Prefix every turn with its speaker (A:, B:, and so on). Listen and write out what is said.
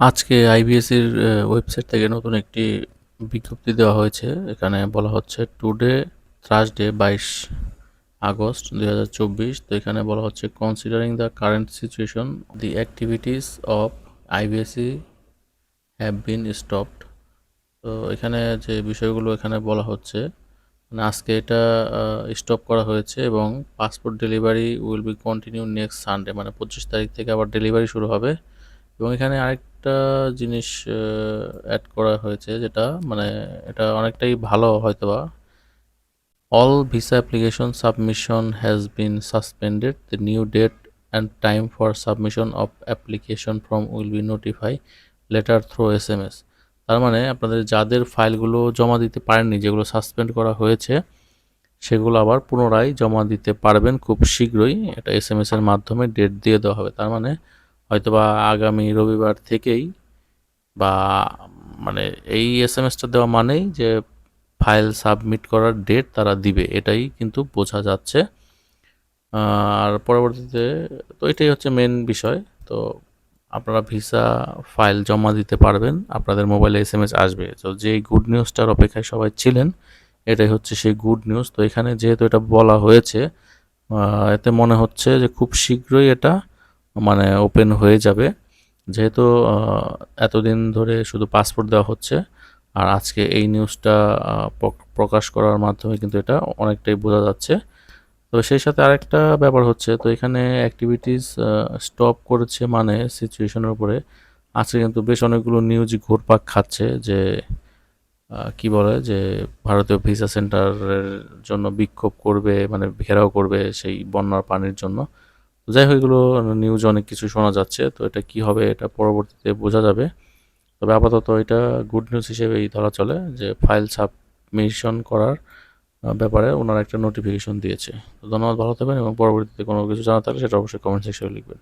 A: আজকে আইবিএসির ওয়েবসাইট থেকে নতুন একটি বিজ্ঞপ্তি দেওয়া হয়েছে। এখানে বলা হচ্ছে টুডে থার্সডে বাইশ আগস্ট দুই হাজার চব্বিশ। তো এখানে বলা হচ্ছে considering the current situation the activities of IVAC have been stopped তো এখানে যে বিষয়গুলো এখানে বলা হচ্ছে মানে আজকে এটা স্টপ করা হয়েছে এবং passport delivery will be continue next Sunday মানে পঁচিশ তারিখ থেকে আবার ডেলিভারি শুরু হবে। এবং এখানে আরেকটা জিনিস অ্যাড করা হয়েছে যেটা মানে এটা অনেকটাই ভালো হয়তোবা। All visa application submission has been suspended the new date and time for submission of application from will be notify later through S M S তার মানে আপনাদের যাদের ফাইলগুলো জমা দিতে পারেননি, যেগুলো সাসপেন্ড করা হয়েছে, সেগুলো আবার পুনরায় জমা দিতে পারবেন খুব শীঘ্রই। এটা এস এম এস এর মাধ্যমে ডেট দিয়ে দেওয়া হবে। তার মানে হয়তোবা আগামী রবিবার থেকেই বা মানে এই এস এম এসটা দেওয়া মানেই যে ফাইল সাবমিট করার ডেট তারা দিবে, এটাই কিন্তু বোঝা যাচ্ছে। আর পরবর্তীতে, তো এটাই হচ্ছে মেন বিষয়। তো আপনারা ভিসা ফাইল জমা দিতে পারবেন, আপনাদের মোবাইলে এস এম এস আসবে। তো যেই গুড নিউজটার অপেক্ষায় সবাই ছিলেন, এটাই হচ্ছে সেই গুড নিউজ তো এখানে যেহেতু এটা বলা হয়েছে এতে মনে হচ্ছে যে খুব শীঘ্রই এটা মানে ওপেন হয়ে যাবে। যেহেতু এতদিন ধরে শুধু পাসপোর্ট দেওয়া হচ্ছে, আর আজকে এই নিউজটা প্রকাশ করার মাধ্যমে কিন্তু এটা অনেকটাই বোঝা যাচ্ছে। তো সেই সাথে আরেকটা ব্যাপার হচ্ছে, তো এখানে অ্যাক্টিভিটিস স্টপ করেছে মানে সিচুয়েশনের উপরে। আজকে কিন্তু বেশ অনেকগুলো নিউজ ঘুরপাক খাচ্ছে যে কি বলে যে, ভারতীয় ভিসা সেন্টারের জন্য বিক্ষোভ করবে মানে ঘেরাও করবে সেই বন্যার পানির জন্য। যাই হোক, এগুলো নিউজ অনেক কিছু শোনা যাচ্ছে, তো এটা কি হবে এটা পরবর্তীতে বোঝা যাবে। তবে আপাতত এটা গুড নিউজ হিসেবেই ধরা চলে যে ফাইল সাবমিশন করার ব্যাপারে ওনারা একটা নোটিফিকেশন দিয়েছে। তো ধন্যবাদ, ভালো থাকবেন এবং পরবর্তীতে কোনো কিছু জানা থাকলে সেটা অবশ্যই কমেন্ট সেকশনে লিখবেন।